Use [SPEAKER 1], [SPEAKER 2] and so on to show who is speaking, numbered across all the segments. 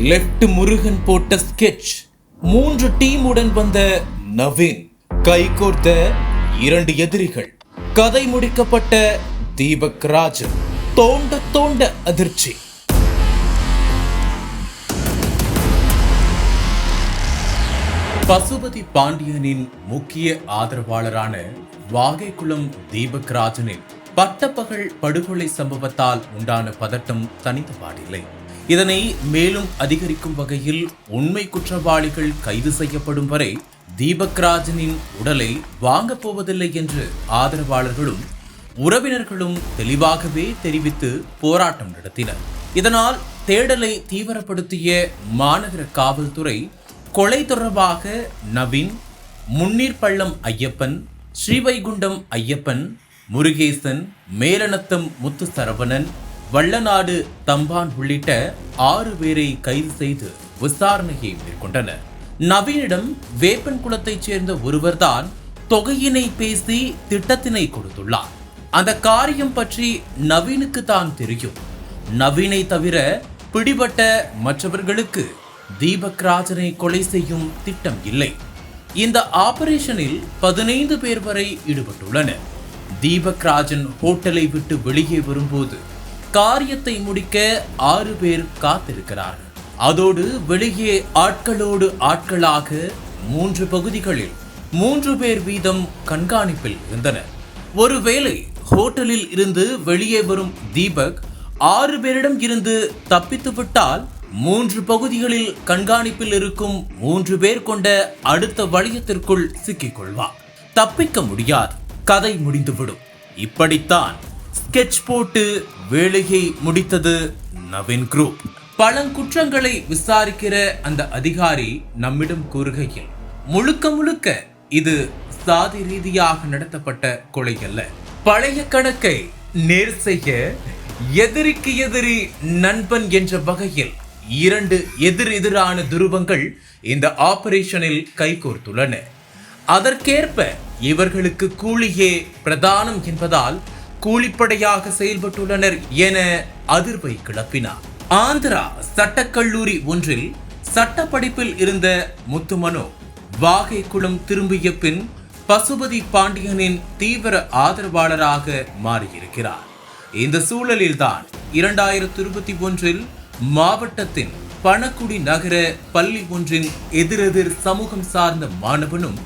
[SPEAKER 1] Left Murugan போட்ட sketch மூன்று டீமுடன் வந்த நவீன் கைகோர்த்த இரண்டு எதிரிகள். கதை முடிக்கப்பட்ட தீபக் ராஜன். தோண்ட தோண்ட அதிர்ச்சி. பசுபதி பாண்டியனின் முக்கிய ஆதரவாளரான வாகைக்குளம் தீபக் ராஜனின் பட்டப்பகல் படுகொலை சம்பவத்தால் உண்டான பதட்டம் தனித்த பாடில்லை. இதனை மேலும் அதிகரிக்கும் வகையில் உண்மை குற்றவாளிகள் கைது செய்யப்படும் வரை தீபக்ராஜனின் உடலை வாங்கப் போவதில்லை என்று ஆதரவாளர்களும் உறவினர்களும் தெளிவாகவே தெரிவித்து போராட்டம் நடத்தினர். இதனால் தேடலை தீவிரப்படுத்திய மாநகர காவல்துறை கொலை தொடர்பாக நவீன் முன்னீர் பள்ளம் ஐயப்பன் ஸ்ரீவைகுண்டம் ஐயப்பன் முருகேசன் மேலனத்தம் முத்து சரவணன் வள்ளநாடு தம்பான் உள்ளிட்ட ஆறு பேரை கைது செய்து விசாரணையை மேற்கொண்டனர். நவீனிடம் வேப்பன் குளத்தைச் சேர்ந்த ஒருவர்தான் தொகையினை பேசி திட்டத்தினை கொடுத்துள்ளார். அந்த காரியம் பற்றி நவீனுக்கு தான் தெரியும். நவீனை தவிர பிடிபட்ட மற்றவர்களுக்கு தீபக் ராஜனை கொலை செய்யும் திட்டம் இல்லை. இந்த ஆபரேஷனில் பதினைந்து பேர் வரை ஈடுபட்டுள்ளனர். தீபக் ராஜன் ஹோட்டலை விட்டு வெளியே வரும்போது காரியத்தை முடிக்க ஆறு பேர் காத்திருக்கிறார்கள். அதோடு வெளியே ஆட்களோடு ஆட்களாக மூன்று பகுதிகளில் மூன்று பேர் வீதம் கண்காணிப்பில் இருந்தனர். ஒருவேளை ஹோட்டலில் இருந்து வெளியே வரும் தீபக் ஆறு பேரிடம் இருந்து தப்பித்து விட்டால் மூன்று பகுதிகளில் கண்காணிப்பில் இருக்கும் மூன்று பேர் கொண்ட அடுத்த வளையத்திற்குள் சிக்கிக் கொள்வார். தப்பிக்க முடியாது. கதை முடிந்துவிடும். இப்படித்தான் ஸ்கெட்ச் போட்டு வேலையை முடித்தது நவீன் குரூப் பழங்குற்றங்களை விசாரிக்கிற அந்த அதிகாரி நம்மிடம் கூறுகையில் முழுக்க முழுக்க இது சாதி ரீதியாக நடத்தப்பட்ட கொலை அல்ல. பழைய கணக்கை நேர் செய்ய எதிரிக்கு எதிரி நண்பன் என்ற வகையில் இரண்டு எதிர் எதிரான துருவங்கள் இந்த ஆபரேஷனில் கைகோர்த்துள்ளன. அதற்கேற்ப இவர்களுக்கு கூலியே பிரதானம் என்பதால் கூலிப்படையாக செயல்பட்டுள்ளனர் என அதிர்வை கிளப்பினார். ஆந்திரா சட்டக்கல்லூரி ஒன்றில் சட்ட படிப்பில் இருந்த முத்துமனோ வாகைக்குளம் திரும்பிய பின் பசுபதி பாண்டியனின் தீவிர ஆதரவாளராக மாறியிருக்கிறார். இந்த சூழலில்தான் இரண்டாயிரத்தி இருபத்தி ஒன்றில் மாவட்டத்தின் பணக்குடி நகர பள்ளி ஒன்றின் எதிரெதிர் சமூகம் சார்ந்த மாணவனும்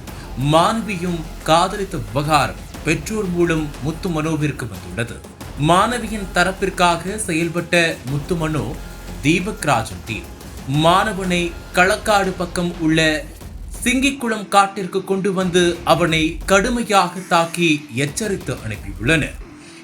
[SPEAKER 1] மாணவியும் காதலித்த விவகாரம் பெற்றோர் மூலம் முத்துமனோவிற்கு வந்துள்ளது. மாணவியின் தரப்பிற்காக செயல்பட்ட முத்துமனோ தீபக் ராஜன் டீம். மாணவனை களக்காடு பக்கம் உள்ள சிங்கிக்குளம் காட்டிற்கு கொண்டு வந்து அவனை கடுமையாக தாக்கி எச்சரித்து அனுப்பியுள்ளனர்.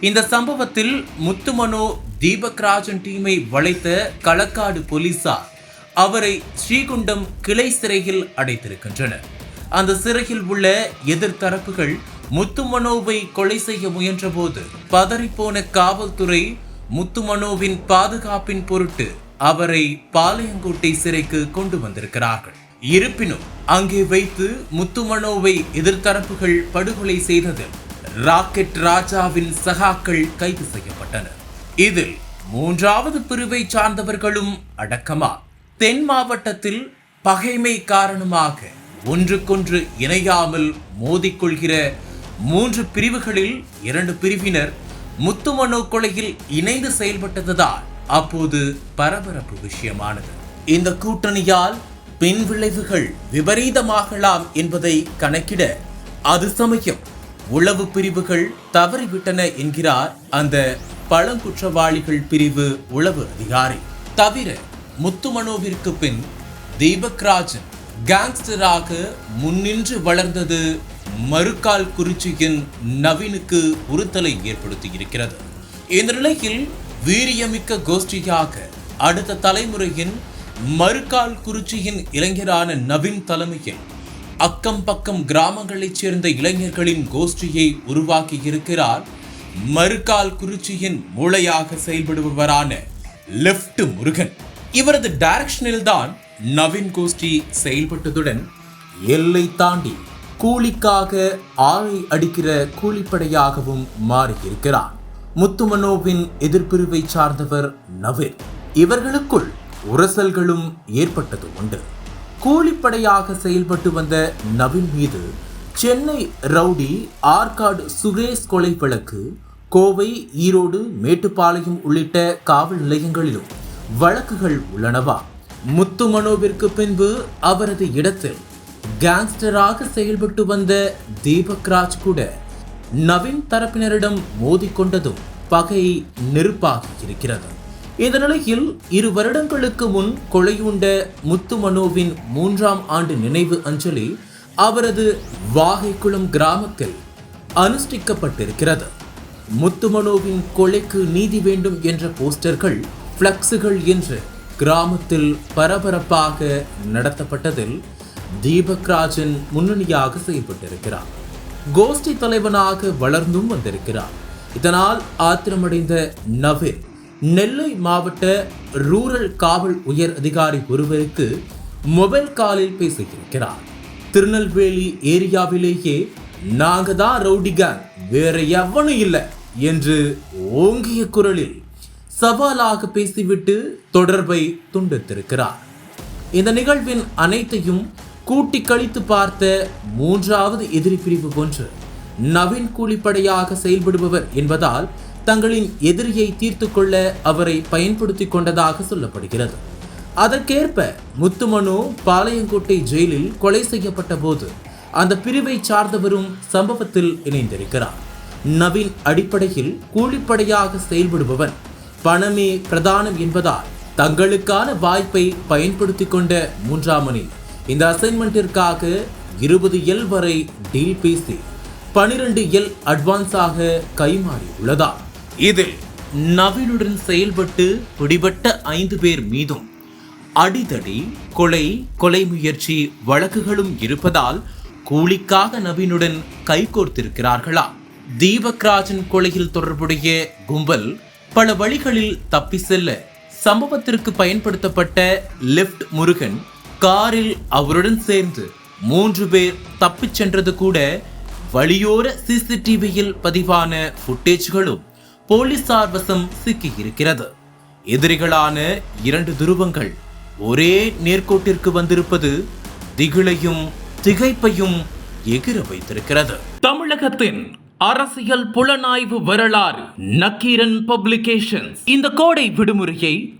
[SPEAKER 1] இந்த சம்பவத்தில் முத்துமனோ தீபக் ராஜன் டீமை வளைத்த களக்காடு போலீசார் அவரை ஸ்ரீகுண்டம் கிளை சிறையில் அடைத்திருக்கின்றனர். அந்த சிறையில் உள்ள எதிர்த்தரப்புகள் முத்துமனோவை கொலை செய்ய முயன்றபோது பதறிப்போன காவல்துறை முத்துமனோவின் பாதுகாப்பின் பொருட்டு அவரை பாளையங்கோட்டை சிறைக்கு கொண்டு வந்திருக்கிறார்கள். இருப்பினும் அங்கே வைத்து முத்துமனோவை எதிர்த்தரப்புகள் படுகொலை செய்ததில் ராக்கெட் ராஜாவின் சகாக்கள் கைது செய்யப்பட்டனர். இதில் மூன்றாவது பிரிவை சார்ந்தவர்களும் அடக்கமா. தென் மாவட்டத்தில் பகைமை காரணமாக ஒன்றுக்கொன்று இணையாமல் மோதிக்கொள்கிற மூன்று பிரிவுகளில் இரண்டு பிரிவினர் முத்துமனோ கொலையில் இணைந்து செயல்பட்டதுதான் அப்போது பரபரப்பு விஷயமானது. இந்த கூட்டணியால் பின் விளைவுகள் விபரீதமாகலாம் என்பதை கணக்கிட அது சமயம் உளவு பிரிவுகள் தவறிவிட்டன என்கிறார் அந்த பழங்குற்றவாளிகள் பிரிவு உளவு அதிகாரி. தவிர முத்துமனோவிற்கு பின் தீபக் ராஜன் கேங்ஸ்டராக முன்னின்று வளர்ந்தது மறுக்கால் குறிச்சியின் நவீனுக்கு உறுத்தலை ஏற்படுத்தி இருக்கிறது இந்த நிலையில் வீரியமிக்க கோஷ்டியாக அடுத்த தலைமுறையின் மறுக்கால் குறிச்சியின் இளைஞரான நவீன் தலைமையில் அக்கம் பக்கம் கிராமங்களைச் சேர்ந்த இளைஞர்களின் கோஷ்டியை உருவாக்கி இருக்கிறார் மறுக்கால் குறிச்சியின் மூளையாக செயல்படுபவரான லெப்ட் முருகன். இவரது டைரக்ஷனில் தான் நவீன் கோஷ்டி செயல்பட்டதுடன் எல்லை தாண்டி கூலிக்காக ஆளை அடிக்கிற கூலிப்படையாகவும் மாறியிருக்கிறார். முத்துமனோவின் எதிர்பிரிவை சார்ந்தவர் நவீர் இவர்களுக்குள் உரசல்களும் ஏற்பட்டது உண்டு. கூலிப்படையாக செயல்பட்டு வந்த நவீன் மீது சென்னை ரவுடி ஆற்காடு சுரேஷ் கொலை வழக்கு கோவை ஈரோடு மேட்டுப்பாளையம் உள்ளிட்ட காவல் நிலையங்களிலும் வழக்குகள் உள்ளனவா? முத்துமனோவிற்கு பின்பு அவரது இடத்தில் கேங்ஸ்டராக செயல்பட்டு வந்த தீபக் ராஜ் கூட நவீன் தரப்பினரிடம் மோதிக்கொண்டதும் பகை நெருப்பாகி இருக்கிறது. இந்த நிலையில் இரு வருடங்களுக்கு முன் கொலையுண்ட முத்துமனோவின் மூன்றாம் ஆண்டு நினைவு அஞ்சலி அவரது வாகைக்குளம் கிராமத்தில் அனுஷ்டிக்கப்பட்டிருக்கிறது. முத்துமனோவின் கொலைக்கு நீதி வேண்டும் என்ற போஸ்டர்கள் பிளக்ஸுகள் என்று கிராமத்தில் பரபரப்பாக நடத்தப்பட்டதில் தீபக் ராஜன் முன்னணியாக செயல்பட்டிருக்கிறார். கோஷ்டி தலைவனாக வளர்ந்தும் வந்திருக்கிறார். இதனால் ஆத்திரமடைந்த நவீர் நெல்லை மாவட்ட ரூரல் காவல் உயர் அதிகாரி ஒருவருக்கு மொபைல் காலில் பேசியிருக்கிறார். திருநெல்வேலி ஏரியாவிலேயே நாங்க தான் ரவுடிகான் வேற எவனும் இல்லை என்று ஓங்கிய குரலில் சவாலாக பேசிவிட்டு தொடர்பை துண்டித்திருக்கிறார். இந்த நிகழ்வின் அனைத்தையும் கூட்டி கழித்து பார்த்த மூன்றாவது எதிரி பிரிவு ஒன்று. நவீன் கூலிப்படையாக செயல்படுபவர் என்பதால் தங்களின் எதிரியை தீர்த்து கொள்ள அவரை பயன்படுத்திக் கொண்டதாக சொல்லப்படுகிறது. அதற்கேற்ப முத்துமனு பாளையங்கோட்டை ஜெயிலில் கொலை செய்யப்பட்ட போது அந்த பிரிவை சார்ந்தவரும் சம்பவத்தில் இணைந்திருக்கிறார். நவீன் அடிப்படையில் கூலிப்படையாக செயல்படுபவன் பணமே பிரதானம் என்பதால் தங்களுக்கான வாய்ப்பை பயன்படுத்தி கொண்ட மூன்றாமனில் இந்த அசைன்மெண்ட்டிற்காக இருபது எல் வரை டீல் பேசி பனிரெண்டு எல் அட்வான்ஸாக கைமாறி உள்ளதா இதில் நவீனுடன் செயல்பட்டு பிடிபட்ட ஐந்து பேர் மீதும் அடிதடி கொலை கொலை முயற்சி வழக்குகளும் இருப்பதால் கூலிக்காக நவீனுடன் கைகோர்த்திருக்கிறார்களா? தீபக்ராஜன் கொலையில் தொடர்புடைய கும்பல் பல வழிகளில் தப்பி செல்ல சம்பவத்திற்கு பயன்படுத்தப்பட்ட லெப்ட் முருகன் காரில் அவருடன் சேர்ந்து மூன்று பேர் தப்பிச் சென்றது கூட வழியோர சிசிடிவியில் பதிவான ஃபுட்டேஜ்களும் போலீசார் வசம் சிக்கியிருக்கிறது. எதிரிகளான இரண்டு துருவங்கள் ஒரே நேர்கோட்டிற்கு வந்திருப்பது திகிலையும் திகைப்பையும் எகிர வைத்திருக்கிறது. தமிழகத்தின் அரசியல் புலனாய்வு வரலாறு நக்கீரன் பப்ளிகேஷன்ஸ். இந்த கோடை விடுமுறையை